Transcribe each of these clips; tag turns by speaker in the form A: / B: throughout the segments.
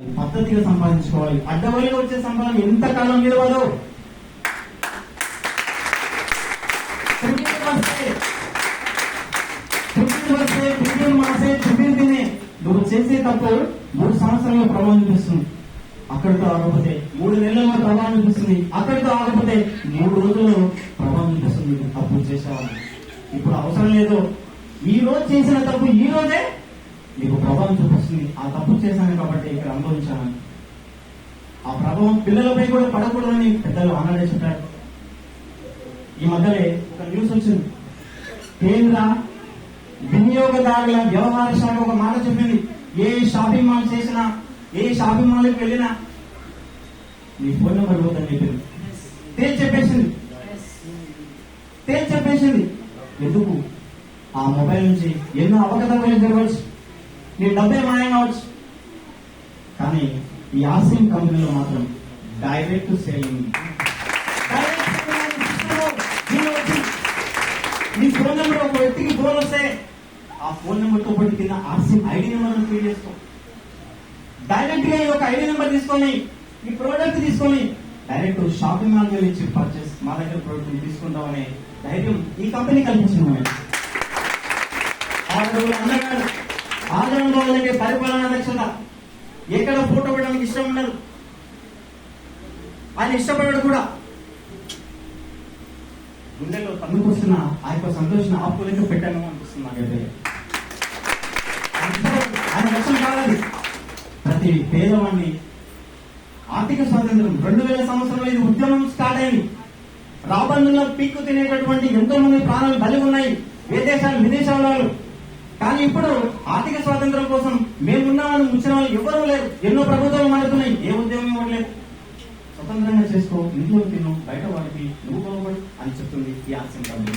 A: పద్ధతిగా సంపాదించుకోవాలి. అడ్డవలిగా వచ్చే సంపాదన ఎంతకాలం నిలవదు ట్రిబ్యూన్ వస్తే. మాసే ట్రిబ్యూన్ తినే. నువ్వు చేసే తప్పు మూడు సంవత్సరాల ప్రభావం చూపిస్తుంది. అక్కడితో ఆగకపోతే మూడు నెలల్లో ప్రభావం చూపిస్తుంది. అక్కడితో ఆగకపోతే మూడు రోజుల్లో ప్రభావం చూపిస్తుంది. తప్పు చేసేవాళ్ళు ఇప్పుడు అవసరం లేదు. ఈ రోజు చేసిన తప్పు ఈ రోజే నీకు ప్రభావం చూపిస్తుంది. ఆ తప్పు చేశాను కాబట్టి ఇక్కడ అనుభవించాను. ఆ ప్రభావం పిల్లలపై కూడా పడకూడదని పెద్దలు ఆనాడే చెప్పారు. ఈ మధ్యలే ఒక న్యూస్ వచ్చింది. కేంద్ర వినియోగదారుల వ్యవహార శాఖ ఒక మాట చెప్పింది. ఏ షాపింగ్ మాల్ చేసినా ఏ షాపింగ్ మాల్కి వెళ్ళినా మీ ఫోన్ నెంబర్ పోతుంది చెప్పింది. తేల్చి చెప్పేసింది. తేల్చి చెప్పేసింది. ఎందుకు? ఆ మొబైల్ నుంచి ఎన్నో అవకతవకలు జరగవచ్చు నీ డబ్బే మాయం కానీ ఈ ఆసిమ్ కంపెనీలో మాత్రం డైరెక్ట్ సేలింగ్ నీ ఫోన్ నెంబర్ ఒక వ్యక్తికి ఫోన్ వస్తే ఆ ఫోన్ నెంబర్తో పాటు కింద ఆర్సిమ్ ఐడి నెంబర్ ఫీల్ చేస్తాం డైరెక్ట్గా ఈ ఒక ఐడి నెంబర్ తీసుకొని ఈ ప్రోడక్ట్ తీసుకొని డైరెక్ట్ షాపింగ్ మాల్ వెళ్ళి పర్చేస్ మా దగ్గర ప్రోడక్ట్ తీసుకుంటామనే ధైర్యం ఈ కంపెనీ కల్పించింది మనకి. ఆదరణ కావాలంటే పరిపాలన దక్షత ఎక్కడ ఫోటో పెట్టడానికి ఇష్టం ఉండదు. ఆయన ఇష్టపడాడు కూడా. గుండెల్లో తమ్ముకొస్తున్న ఆ యొక్క సంతోషం ఆపుకోలేక పెట్టాను అనిపిస్తుంది నాకైతే. ఆయన లక్ష్యం కావాలి ప్రతి పేదవాడిని ఆర్థిక స్వాతంత్రం రెండు వేల సంవత్సరంలో ఇది ఉద్యమం స్టార్ట్ అయింది. రాబందుల్లో పీక్కు తినేటటువంటి ఎంతో మంది ప్రాణాలు బలి ఉన్నాయి. విదేశాలు విదేశాల వాళ్ళు కానీ ఇప్పుడు ఆర్థిక స్వాతంత్రం కోసం మేమున్నామని ముంచిన వాళ్ళు ఎవరూ లేరు. ఎన్నో ప్రభుత్వాలు మారుతున్నాయి. ఏ ఉద్యోగం ఇవ్వట్లేదు స్వతంత్రంగా చేసుకో ఇంట్లో తిను బయట వాడికి నువ్వు బాగుపడు అని చెప్తుంది ఈ ఆశయం కంపెనీ.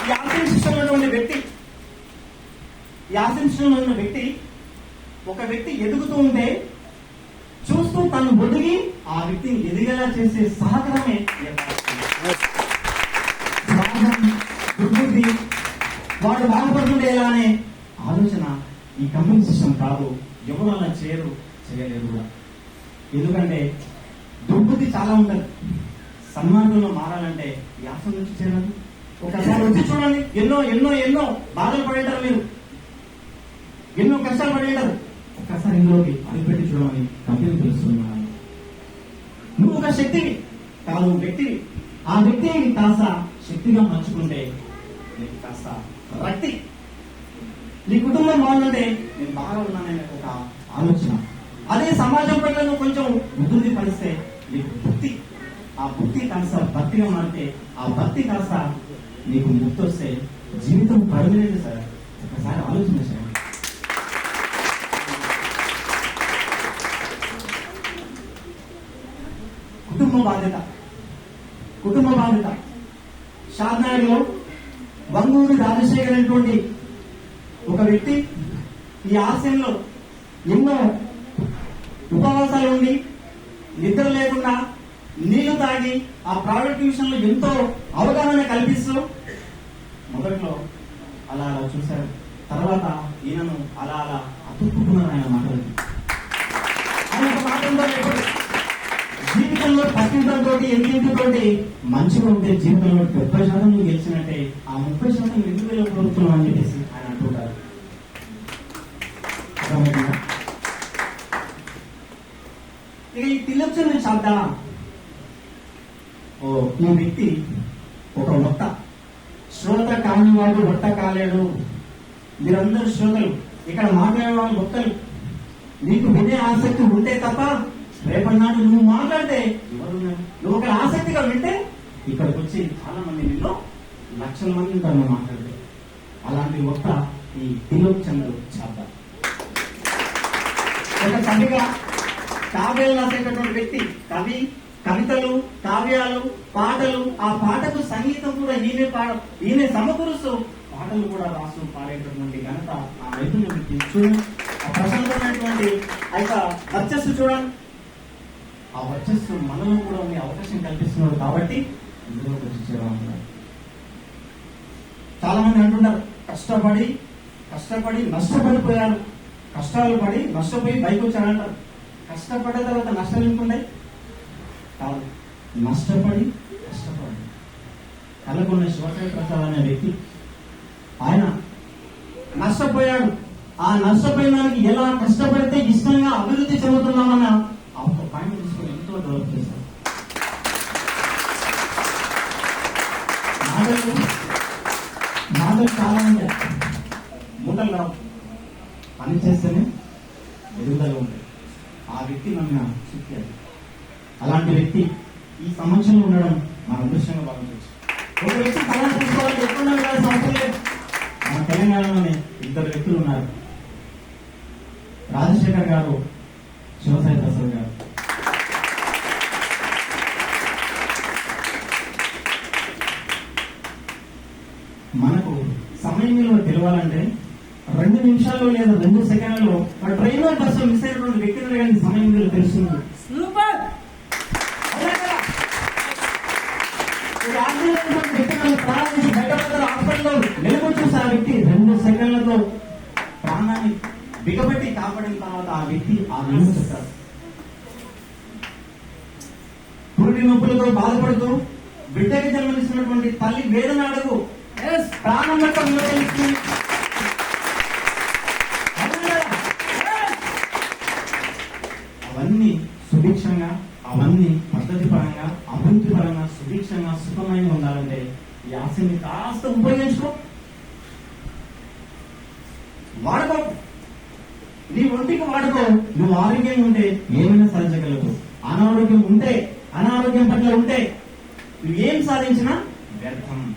A: ఈ ఆశయం ఉన్నటువంటి వ్యక్తి ఈ ఆశయం ఉన్న వ్యక్తి ఒక వ్యక్తి ఎదుగుతూ ఉంటే చూస్తూ తను ఒదిగి ఆ వ్యక్తిని ఎదిగేలా చేసే సహకారమే దుర్బుద్ధి వాడు బాగుపడుతుండేలా అనే ఆలోచన ఈ కంపెనీ సిస్టమ్ కాదు. ఎవరు అలా చేయరు చేయలేరు కూడా. ఎందుకంటే దుర్బుద్ధి చాలా ఉంటుంది. సన్మార్గంలో మారాలంటే యాసం నుంచి చేయాలి ఒకసారి వచ్చి చూడండి. ఎన్నో ఎన్నో ఎన్నో బాధలు పడేటారు మీరు. ఎన్నో కష్టాలు పడేటారు ఒక్కసారి ఇందులోకి అడిపెట్టి చూడమని కంపెనీ తెలుస్తున్నాను నువ్వు ఒక శక్తివి కాదు వ్యక్తివి. ఆ వ్యక్తిని కాస్త శక్తిగా మార్చుకుంటే నీకు కాస్త రక్తి నీ కుటుంబం బాగుందంటే నేను బాగా ఉన్నాననే ఒక ఆలోచన. అదే సమాజం పట్ల నువ్వు కొంచెం అభివృద్ధి పరిస్తే నీకు భక్తి. ఆ భక్తి కాస్త భక్తిగా మారితే ఆ భక్తి కాస్త నీకు ముక్తి వస్తే జీవితం పడలేదు సార్. ఒకసారి ఆలోచన సార్ కుటుంబ బాధ్యత. కుటుంబ బాధ్యత. షాద్నగర్లో వంగూరి రాజశేఖర్ అనేటువంటి ఒక వ్యక్తి ఈ ఆశయంలో ఎన్నో ఉపవాసాలు ఉండి నిద్ర లేకుండా నీళ్ళు తాగి ఆ ప్రైవేట్ ట్యూషన్లో ఎంతో అవగాహన కల్పిస్తూ మొదట్లో అలా అలా చూశారు. తర్వాత ఈయనను అలా అలా అతుక్కున్నారు ఆయన మాటలు ఆయన మాట ఎప్పుడు జీవితంలో పట్టింపులతో ఎంతింటితోటి మంచిగా ఉంటే జీవితంలో డెబ్బై శాతం నువ్వు గెలిచినట్టే ఆ ముప్పై శాతం ఎందుకు వెళ్ళగలుగుతున్నావు అని చెప్పేసి ఆయన అంటుంటారు. ఇక ఈ తిలక్షణ శబ్ద. ఓ ఈ వ్యక్తి ఒక మొత్త శ్రోత కాని వాడు ఒట్ట కాలేడు. మీరందరూ శ్రోతలు. ఇక్కడ మాట్లాడే వాళ్ళు ఒక్కలు నీకు వినే ఆసక్తి ఉంటే తప్ప రేపటి నాడు నువ్వు మాట్లాడితే ఎవరున్నారు? నువ్వు ఒక ఆసక్తిగా వింటే ఇక్కడికి వచ్చి చాలా మంది నిన్ను లక్షల మంది ఉంటారు మాట్లాడితే. అలాంటి ఒక్క ఈ తిలోక్ చంద్ర చాప ఒక కవిగా కావ్యాలు రాసేటటువంటి వ్యక్తి కవి కవితలు కావ్యాలు పాటలు ఆ పాటకు సంగీతం కూడా ఈయనే పాడ ఈయనే సమకూరుస్తూ పాటలు కూడా రాస్తూ పాడేటటువంటి ఘనత ఆ నైపుణ్యం చూడండి ఆ ప్రశాంతమైనటువంటి ఆ యొక్క వర్చస్సు చూడండి. ఆ వర్చస్సు మనలో కూడా ఉండే అవకాశం కల్పిస్తున్నాడు కాబట్టి ఇందులో వచ్చి చేరాలన్నారు చాలా మంది అంటున్నారు కష్టపడి కష్టపడి నష్టపడిపోయారు. కష్టాలు పడి నష్టపోయి బయటకు వచ్చారంటారు. కష్టపడే తర్వాత నష్టాలు ఎందుకుంటాయి? కాదు నష్టపడి కష్టపడి కలకొన్న శివకాయ ప్రసాద్ అనే వ్యక్తి ఆయన నష్టపోయాడు. ఆ నష్టపోయిన దానికి ఎలా కష్టపడితే ఇష్టంగా అభివృద్ధి చెందుతున్నామన్న పాయింట్ తీసుకొని ఎంతో డెవలప్ చేశారు? మాటలు మాటలు చాలా ఉంటాయి మూటలు రావు. పని చేస్తేనే ఎదుగుదల ఉంటాయి ఆ వ్యక్తి నన్ను శక్తి అలాంటి వ్యక్తి ఈ సమస్యలో ఉండడం మన అదృష్టంగా భావించవచ్చు. ఒక వ్యక్తి తల తీసుకోవాలంటే ఎక్కడ ఉండాల్సిన లేదు. మన తెలంగాణలోనే ఇద్దరు వ్యక్తులు ఉన్నారు. రాజశేఖర్ గారు శివసాయి మనకు సమయం విలువ తెలియాలంటే రెండు నిమిషాల్లో లేదా రెండు సెకండ్లలో ఆ ట్రైన్ బస్సు మిస్ అయినటువంటి వ్యక్తులు కానీ సమయం విలువ తెలుస్తుంది
B: సూపర్
A: హాస్పిటల్లో చూసి ఆ వ్యక్తి. రెండు సెకండ్లతో ప్రాణాన్ని బిగబెట్టి కాపాడిన తర్వాత ఆ వ్యక్తి ఆ వెలుగు చెప్తారు పురుటి నొప్పులతో బాధపడుతూ బిడ్డకి జన్మనిస్తున్నటువంటి తల్లి వేదన అడుగు
B: ఎస్
A: ప్రాణం యొక్క విలువ అవన్నీ సుభిక్షంగా అవన్నీ పద్ధతి పరంగా అభివృద్ధి పరంగా సుభిక్షంగా సుఖమైన ఉండాలంటే ఈ ఆశని కాస్త ఉపయోగించుకో. వాడుకో. నీ ఒంటికి వాడుకో. నువ్వు ఆరోగ్యంగా ఉంటే ఏమైనా సాధించగలవు. అనారోగ్యం ఉంటే అనారోగ్యం పట్ల ఉంటే నువ్వు ఏం సాధించినా వ్యర్థం.